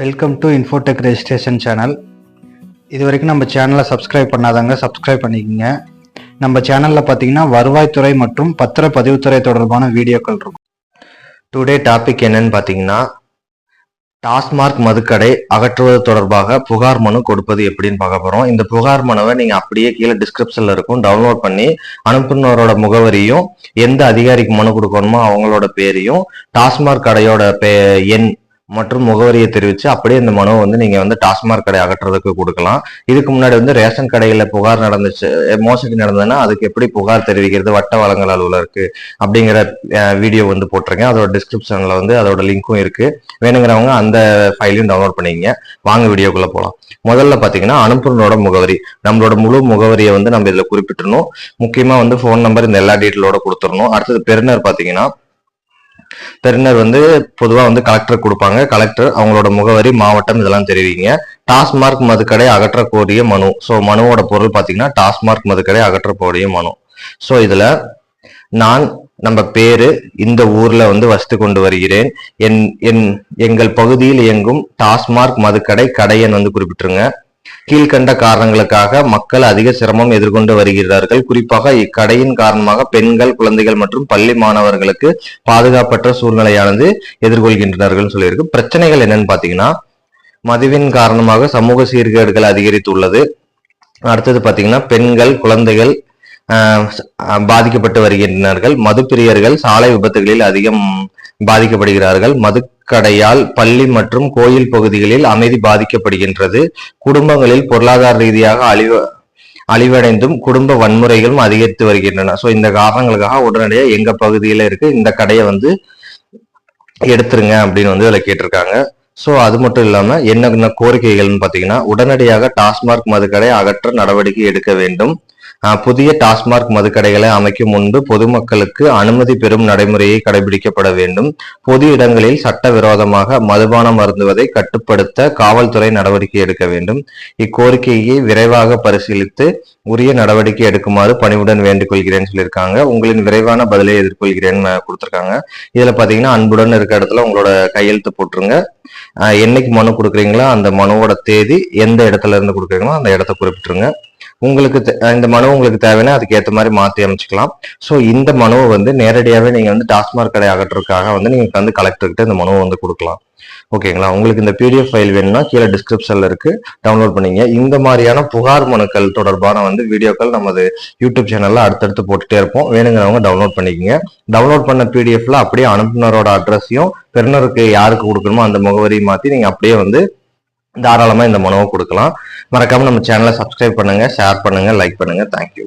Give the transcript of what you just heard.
Welcome to infotech registration channel இது வரைக்கும் நம்ம சேனலை சப்ஸ்கிரைப் பண்ணாதாங்க சப்ஸ்கிரைப் பண்ணிக்கோங்க. நம்ம சேனலில் பார்த்தீங்கன்னா வருவாய்த்துறை மற்றும் பத்திரப்பதிவுத்துறை தொடர்பான வீடியோக்கள் இருக்கும். டுடே டாபிக் என்னன்னு பார்த்தீங்கன்னா டாஸ்மார்க் மதுக்கடை அகற்றுவது தொடர்பாக புகார் மனு கொடுப்பது எப்படின்னு பார்க்க போகிறோம் இந்த புகார் மனுவை நீங்கள் அப்படியே கீழே டிஸ்கிரிப்ஷனில் இருக்கும். டவுன்லோட் பண்ணி அனுப்புனரோட முகவரியும் எந்த அதிகாரிக்கு மனு கொடுக்கணுமோ அவங்களோட பேரையும் டாஸ்மார்க் கடையோட பே எண் மற்றும் முகவரியை தெரிவித்து அப்படியே இந்த மனுவை வந்து நீங்கள் வந்து டாஸ்மாக் கடை அகற்றுறதுக்கு கொடுக்கலாம். இதுக்கு முன்னாடி வந்து ரேஷன் கடையில் புகார் நடந்துச்சு மோசடி நடந்ததுன்னா அதுக்கு எப்படி புகார் தெரிவிக்கிறது வட்ட வளங்கள் அலுவலருக்கு அப்படிங்கிற வீடியோ வந்து போட்டிருக்கேன். அதோட டிஸ்கிரிப்ஷனில் வந்து அதோட லிங்க்கும் இருக்குது வேணுங்கிறவங்க அந்த ஃபைலையும் டவுன்லோட் பண்ணிக்கங்க. வாங்க வீடியோக்குள்ளே போகலாம் முதல்ல பார்த்தீங்கன்னா அனுப்புனரோட முகவரி. நம்மளோட முழு முகவரியை வந்து நம்ம இதில் குறிப்பிட்டணும் முக்கியமாக வந்து ஃபோன் நம்பர் இந்த எல்லா டீட்டெயிலோட கொடுத்துடணும் அடுத்தது பெருநர் பார்த்தீங்கன்னா பெறுநர் வந்து பொதுவாக வந்து கலெக்டர் கொடுப்பாங்க. கலெக்டர் அவங்களோட முகவரி மாவட்டம் இதெல்லாம் தெரிவிங்க. டாஸ்மார்க் மதுக்கடை அகற்ற கோரிய மனு. ஸோ மனுவோட பொருள் பார்த்தீங்கன்னா டாஸ்மார்க் மதுக்கடை அகற்ற கோரிய மனு. ஸோ இதில் நான் நம்ம பேரு இந்த ஊர்ல வந்து வசித்து கொண்டு வருகிறேன். என் என் எங்கள் பகுதியில் இயங்கும் டாஸ்மார்க் மதுக்கடை கடையன் வந்து குறிப்பிட்டிருங்க. கீழ்கண்ட காரணங்களுக்காக மக்கள் அதிக சிரமம் எதிர்கொண்டு வருகிறார்கள். குறிப்பாக இக்கடையின் காரணமாக பெண்கள் குழந்தைகள் மற்றும் பள்ளி மாணவர்களுக்கு பாதுகாப்பற்ற சூழ்நிலையானது எதிர்கொள்கின்றனர்கள் சொல்லியிருக்கு. பிரச்சனைகள் என்னன்னு பாத்தீங்கன்னா மதுவின் காரணமாக சமூக சீர்கேடுகள் அதிகரித்துள்ளது. அடுத்தது பாத்தீங்கன்னா பெண்கள் குழந்தைகள் பாதிக்கப்பட்டு வருகின்றனர்கள். மது பிரியர்கள் சாலை விபத்துகளில் அதிகம் பாதிக்கப்படுகிறார்கள். மது கடையால் பள்ளி மற்றும் கோயில் பகுதிகளில் அமைதி பாதிக்கப்படுகின்றது. குடும்பங்களில் பொருளாதார ரீதியாக அழிவு அழிவடைந்தும் குடும்ப வன்முறைகளும் அதிகரித்து வருகின்றன. ஸோ இந்த காரணங்களுக்காக உடனடியாக எங்க பகுதியில இருக்கு இந்த கடையை வந்து எடுத்துருங்க அப்படின்னு வந்து அதில் கேட்டிருக்காங்க. ஸோ அது மட்டும் இல்லாமல் என்னென்ன கோரிக்கைகள்னு பார்த்தீங்கன்னா உடனடியாக டாஸ்மார்க் மதுக்கடை அகற்ற நடவடிக்கை எடுக்க வேண்டும். புதிய டாஸ்மார்க் மதுக்கடைகளை அமைக்கும் முன்பு பொதுமக்களுக்கு அனுமதி பெறும் நடைமுறையை கடைபிடிக்கப்பட வேண்டும். பொது இடங்களில் சட்டவிரோதமாக மதுபானம் மருந்துவதை கட்டுப்படுத்த காவல்துறை நடவடிக்கை எடுக்க வேண்டும். இக்கோரிக்கையை விரைவாக பரிசீலித்து உரிய நடவடிக்கை எடுக்குமாறு பணிவுடன் வேண்டிக்கொள்கிறேன்னு சொல்லியிருக்காங்க. உங்களின் விரைவான பதிலை எதிர்கொள்கிறேன்னு கொடுத்திருக்காங்க. இதுல பாத்தீங்கன்னா அன்புடன் இருக்க இடத்துல உங்களோட கையெழுத்து போட்டுருங்க. என்னைக்கு மனு கொடுக்குறீங்களோ அந்த மனுவோட தேதி எந்த இடத்துல இருந்து கொடுக்குறீங்களோ அந்த இடத்த குறிப்பிட்டுருங்க. உங்களுக்கு தே- இந்த மனு உங்களுக்கு தேவைன்னா அதுக்கு ஏற்ற மாதிரி மாற்றி அமைச்சிக்கலாம். ஸோ இந்த மனுவை வந்து நேரடியாகவே நீங்கள் வந்து டாஸ்மார்க் கடை அகற்றுறதுக்காக வந்து நீங்கள் வந்து கலெக்டர்கிட்ட இந்த மனுவை வந்து கொடுக்கலாம். ஓகேங்களா உங்களுக்கு இந்த பிடிஎஃப் ஃபைல் வேணும்னா கீழே டிஸ்கிரிப்ஷனில் இருக்கு. டவுன்லோட் பண்ணிங்க. இந்த மாதிரியான புகார் மனுக்கள் தொடர்பான வந்து வீடியோக்கள் நமது யூடியூப் சேனலில் அடுத்தடுத்து போட்டுட்டே இருப்போம். வேணுங்கிறவங்க டவுன்லோட் பண்ணிக்கங்க. டவுன்லோட் பண்ண பிடிஎஃப்ல அப்படியே அனுப்புனரோட அட்ரஸையும் பெறுநருக்கு யாருக்கு கொடுக்கணுமோ அந்த முகவரியை மாற்றி நீங்கள் அப்படியே வந்து தாராளமாக இந்த மனுவை கொடுக்கலாம். மறக்காமல் நம்ம சேனலை சப்ஸ்கிரைப் பண்ணுங்கள் ஷேர் பண்ணுங்கள் லைக் பண்ணுங்கள் தேங்க்யூ